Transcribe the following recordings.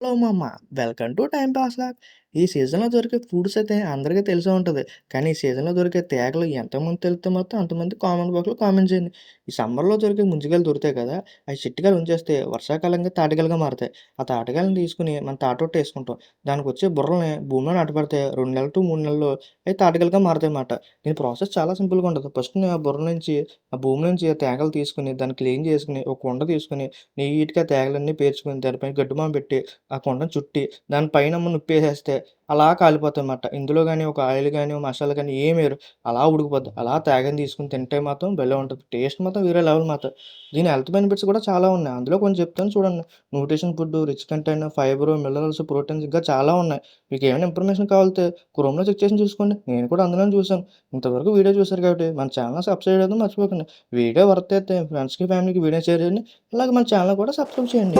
Hello mama, welcome to Time Pass Lab. ఈ సీజన్లో దొరికే ఫుడ్స్ అయితే అందరికీ తెలిసే ఉంటుంది. కానీ ఈ సీజన్లో దొరికే తేగలు ఎంతమంది తెలిస్తే మొత్తం అంతమంది కామెంట్ బాక్స్లో కామెంట్ చేయండి. ఈ సమ్మర్లో దొరికే ముంజికాయలు దొరుకుతాయి కదా అవి చిట్టికాయలు ఉంచేస్తే వర్షాకాలంగా తాటికాయలుగా మారుతాయి. ఆ తాటికాయలను తీసుకుని మనం తాటొట్టు వేసుకుంటాం. దానికి వచ్చే బుర్రల్ని భూమిలో నాటపడితే రెండు నెలలు టు మూడు నెలలు అవి తాటికాయలుగా మారుతాయి అన్నమాట దీని ప్రాసెస్ చాలా సింపుల్గా ఉంటుంది. ఫస్ట్ ఆ బుర్ర నుంచి ఆ భూమి నుంచి ఆ తేగలు తీసుకుని దాన్ని క్లీన్ చేసుకుని ఒక కుండ తీసుకుని నీట్గా తేగలన్నీ పేర్చుకుని దానిపైన గడ్డుమామ పెట్టి ఆ కుండను చుట్టి దానిపైన పైన ఉప్పేసేస్తే అలా కాలిపోతాయన్నమాట ఇందులో కానీ ఒక ఆయిల్ కానీ ఒక మసాలా కానీ ఏం వేరు. అలా ఉడికిపోద్ది. అలా తేగని తీసుకుని తింటే మాత్రం భలే ఉంటుంది. టేస్ట్ మాత్రం వేరే లెవెల్ మాత్రం. దీని హెల్త్ బెనిఫిట్స్ కూడా చాలా ఉన్నాయి. అందులో కొంచెం చెప్తాను చూడండి. Nutrition food rich content fibre minerals proteins ఇంకా చాలా ఉన్నాయి. మీకు ఏమైనా ఇన్ఫర్మేషన్ కావాలితే క్రోమ్లో చెక్ చేసి చూసుకోండి. నేను కూడా అందులోనే చూసాను ఇంతవరకు వీడియో చూశారు కాబట్టి మన ఛానల్ సబ్స్క్రైబ్ చేయడం మర్చిపోకండి. వీడియో వర్త్ అయితే ఫ్రెండ్స్కి ఫ్యామిలీకి వీడియో షేర్ చేయండి. అలాగే మన ఛానల్ కూడా సబ్స్క్రైబ్ చేయండి.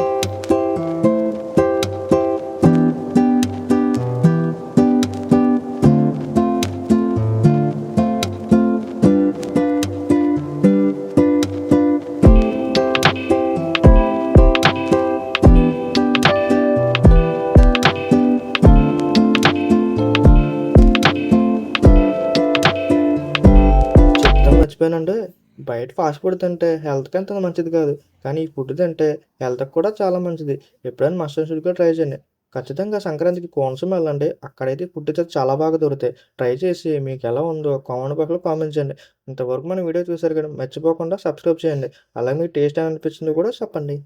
మర్చిపోయానండి. బయట ఫాస్ట్ ఫుడ్ తింటే హెల్త్కి అంత మంచిది కాదు. కానీ ఈ ఫుడ్ తింటే హెల్త్కి కూడా చాలా మంచిది. ఎప్పుడైనా మస్టర్డ్ షుడ్ కూడా ట్రై చేయండి. ఖచ్చితంగా సంక్రాంతికి కోనసీమ వెళ్ళండి. అక్కడైతే ఫుడ్ అయితే చాలా బాగా దొరుకుతాయి. ట్రై చేసి మీకు ఎలా ఉందో కామెంట్ బాక్స్లో కామెంట్ చేయండి. ఇంతవరకు మన వీడియో చూసారు కదా మర్చిపోకుండా సబ్స్క్రైబ్ చేయండి. అలాగే మీకు టేస్ట్ అనిపించింది కూడా చెప్పండి.